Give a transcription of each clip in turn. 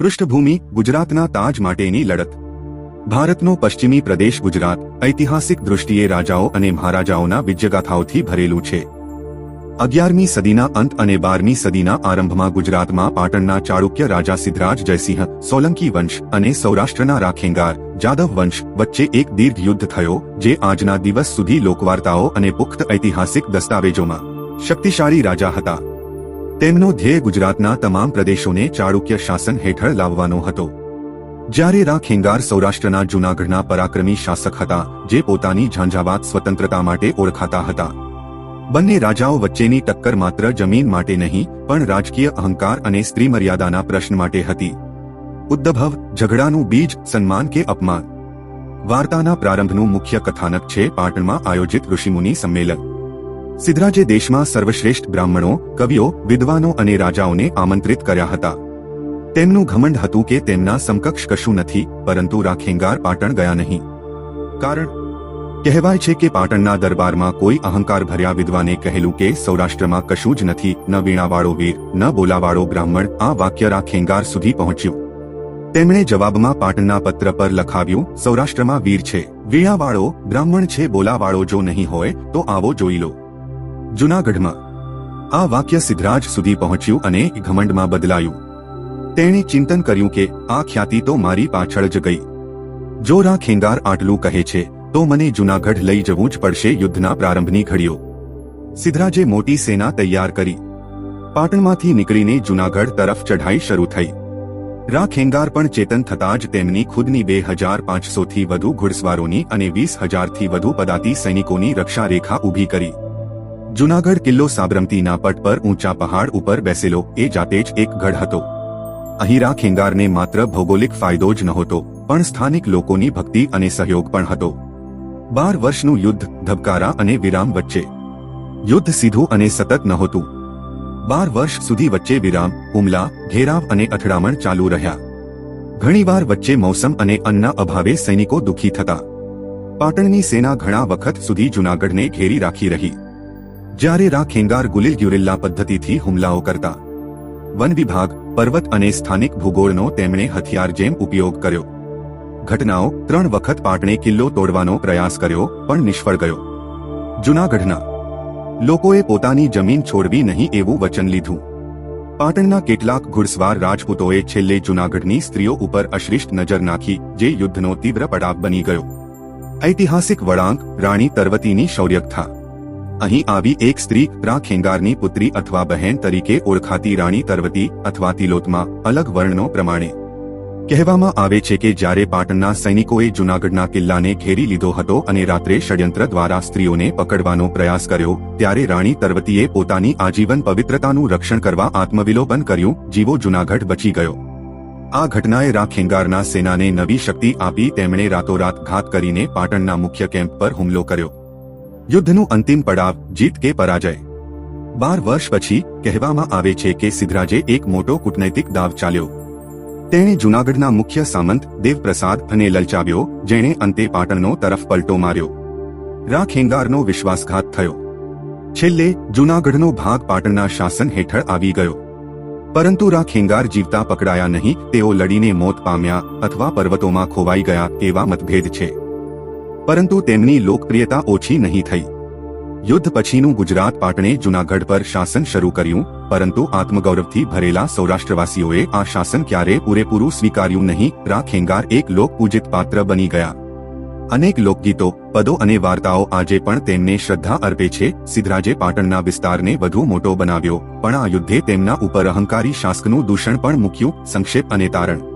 પૃષ્ઠભૂમિ ગુજરાતના તાજ માટેની લડત. ભારતનો પશ્ચિમી પ્રદેશ ગુજરાત, ઐતિહાસિક દૃષ્ટિએ રાજાઓ અને મહારાજાઓના વિજયગાથાઓથી ભરેલું છે. અગિયારમી સદીના અંત અને બારમી સદીના આરંભમાં ગુજરાતમાં પાટણના ચાળુક્ય રાજા સિદ્ધરાજ જયસિંહ, સોલંકી વંશ અને સૌરાષ્ટ્રના રાખેંગાર, જાદવ વંશ વચ્ચે એક દીર્ઘ યુદ્ધ થયો, જે આજના દિવસ સુધી લોકવાર્તાઓ અને પુખ્ત ઐતિહાસિક દસ્તાવેજોમાં શક્તિશાળી રાજા હતા. તેમનો ધ્યેય ગુજરાતના તમામ પ્રદેશોને ચાળુક્ય શાસન હેઠળ લાવવાનો હતો. જ્યારે રા ખેંગાર સૌરાષ્ટ્રના જૂનાગઢના પરાક્રમી શાસક હતા, જે પોતાની ઝાંઝાવાત સ્વતંત્રતા માટે ઓળખાતા હતા. બંને રાજાઓ વચ્ચેની ટક્કર માત્ર જમીન માટે નહીં, પણ રાજકીય અહંકાર અને સ્ત્રી મર્યાદાના પ્રશ્ન માટે હતી. ઉદ્દભવ, ઝઘડાનું બીજ, સન્માન કે અપમાન. વાર્તાના પ્રારંભનું મુખ્ય કથાનક છે પાટણમાં આયોજિત ઋષિમુનિ સંમેલન. સિદ્ધરાજે દેશમાં સર્વશ્રેષ્ઠ બ્રાહ્મણો, કવિઓ, વિદ્વાનો અને રાજાઓને આમંત્રિત કર્યા હતા. તેમનું ઘમંડ હતું કે તેમના સમકક્ષ કશું નથી, પરંતુ રાખેંગાર પાટણ ગયા નહીં. કારણ, કહેવાય છે કે પાટણના દરબારમાં કોઈ અહંકાર ભર્યા વિદ્વાને કહેલું કે સૌરાષ્ટ્રમાં કશું જ નથી, ન વીણાવાળો વીર, ન બોલાવાળો બ્રાહ્મણ, આ વાક્ય રાખેંગાર સુધી પહોંચ્યું. તેમણે જવાબમાં પાટણના પત્ર પર લખાવ્યું, સૌરાષ્ટ્રમાં વીર છે. વીણાવાળો બ્રાહ્મણ છે, બોલાવાળો જો નહીં હોય, તો આવો જોઈ લો. જૂનાગઢમાં. આ વાક્ય સિદ્ધરાજ સુધી પહોંચ્યું અને ઘમંડમાં બદલાયું. તેણે ચિંતન કર્યું કે, આ ખ્યાતિ તો મારી પાછળ જ ગઈ. જો રા ખેંગાર આટલું કહે છે, તો મને જૂનાગઢ લઈ જવું જ પડશે યુદ્ધના પ્રારંભની ઘડીઓ. સિદ્ધરાજે મોટી સેના તૈયાર કરી. પાટણમાંથી નીકળીને જૂનાગઢ તરફ ચઢાઈ શરૂ થઈ. રા ખેંગાર પણ ચેતન થતાં જ તેમની ખુદની બે હજાર પાંચસોથી વધુ ઘુડસવારોની અને વીસ હજારથી વધુ પદાતી સૈનિકોની રક્ષા રેખા ઊભી કરી. જૂનાગઢ કિલ્લો સાબરમતીના પટ પર ઊંચા પહાડ ઉપર બેસેલો એ જાતે જ એક ગઢ હતો. અહીરા ખેંગારને માત્ર ભૌગોલિક ફાયદો જ નહોતો, પણ સ્થાનિક લોકોની ભક્તિ અને સહયોગ પણ હતો. બાર વર્ષનું યુદ્ધ, ધબકારા અને વિરામ વચ્ચે. યુદ્ધ સીધું અને સતત નહોતું. બાર વર્ષ સુધી વચ્ચે વિરામ, હુમલા, ઘેરાવ અને અથડામણ ચાલુ રહ્યા. ઘણીવાર વચ્ચે મોસમ અને અન્નના અભાવે સૈનિકો દુઃખી થતા. પાટણની સેના ઘણા વખત સુધી જૂનાગઢને ઘેરી રાખી રહી. જ્યારે રા ખેંગાર ગુલિલ ગ્યુરિલ્લા પદ્ધતિથી હુમલાઓ કરતા. વન વિભાગ, પર્વત અને સ્થાનિક ભૂગોળનો તેમણે હથિયાર જેમ ઉપયોગ કર્યો. ઘટનાઓ ત્રણ વખત પાટણે કિલ્લો તોડવાનો પ્રયાસ કર્યો, પણ નિષ્ફળ ગયો. જૂનાગઢના લોકોએ પોતાની જમીન છોડવી નહીં એવું વચન લીધું. પાટણના કેટલાક ઘુડસવાર રાજપૂતોએ છેલ્લે જૂનાગઢની સ્ત્રીઓ ઉપર અશ્રિષ્ટ નજર નાખી, જે યુદ્ધનો તીવ્ર પડાવ બની ગયો. ઐતિહાસિક વળાંક, રાણી તરવતીની શૌર્યકથા અહીં આવી એક સ્ત્રી રાખેંગારની પુત્રી અથવા બહેન તરીકે ઓળખાતી રાણી તરવતી અથવા તિલોતમાં, અલગ વર્ણનો પ્રમાણે. કહેવામાં આવે છે કે જ્યારે પાટણના સૈનિકોએ જૂનાગઢના કિલ્લાને ઘેરી લીધો હતો અને રાત્રે ષડયંત્ર દ્વારા સ્ત્રીઓને પકડવાનો પ્રયાસ કર્યો, ત્યારે રાણી તરવતીએ પોતાની આજીવન પવિત્રતાનું રક્ષણ કરવા આત્મવિલોપન કર્યું, જીવો જૂનાગઢ બચી ગયો. આ ઘટનાએ રાખેંગારના સેનાને નવી શક્તિ આપી, તેમણે રાતોરાત ઘાત કરીને પાટણના મુખ્ય કેમ્પ પર હુમલો કર્યો. યુદ્ધનું અંતિમ પડાવ જીત કે પરાજય. બાર વર્ષ પછી કહેવામાં આવે છે કે સિદ્ધરાજે એક મોટો કૂટનૈતિક દાવ ચાલ્યો. તેણે જૂનાગઢના મુખ્ય સામંત દેવપ્રસાદ અને લલચાવ્યો, જેણે અંતે પાટણનો તરફ પલટો માર્યો. રાખેંગારનો વિશ્વાસઘાત થયો. છેલ્લે જૂનાગઢનો ભાગ પાટણના શાસન હેઠળ આવી ગયો. પરંતુ રાખેંગાર જીવતા પકડાયા નહીં, તેઓ લડીને મોત પામ્યા અથવા પર્વતોમાં ખોવાઈ ગયા એવા મતભેદ છે. પરંતુ તેમની લોકપ્રિયતા ઓછી નહીં થઈ. યુદ્ધ પછીનું ગુજરાત પાટણે જૂનાગઢ પર શાસન શરૂ કર્યું, પરંતુ આત્મગૌરવથી ભરેલા સૌરાષ્ટ્રવાસીઓએ આ શાસન ક્યારે પૂરેપૂરું સ્વીકાર્યું નહીં રાખેંગાર એક લોકપૂજિત પાત્ર બની ગયા. અનેક લોકગીતો, પદો અને વાર્તાઓ આજે પણ તેમને શ્રદ્ધા અર્પે છે, સિદ્ધરાજે પાટણના વિસ્તારને વધુ મોટો બનાવ્યો, પણ આ યુદ્ધે તેમના ઉપર અહંકારી શાસકનું દૂષણ પણ મૂક્યું, સંક્ષેપ અને તારણ.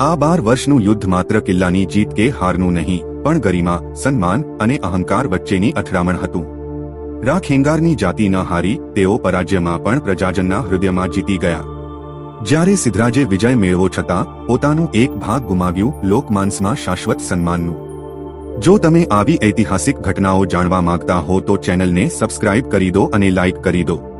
આ બાર વર્ષનું યુદ્ધ માત્ર કિલ્લાની જીત કે હારનું નહીં. પણ ગરિમા, સન્માન અને અહંકાર વચ્ચેની અથડામણ હતું. રાખેંગારની જાતિ ન હારી, તેઓ પરાજ્યમાં પણ પ્રજાજનના હૃદયમાં જીતી ગયા. જ્યારે સિદ્ધરાજે વિજય મેળવો છતાં, પોતાનું એક ભાગ ગુમાવ્યું લોકમાનસમાં શાશ્વત સન્માનનું. જો તમે આવી ઐતિહાસિક ઘટનાઓ જાણવા માંગતા હો તો ચેનલને સબસ્ક્રાઇબ કરી દો અને લાઇક કરી દો.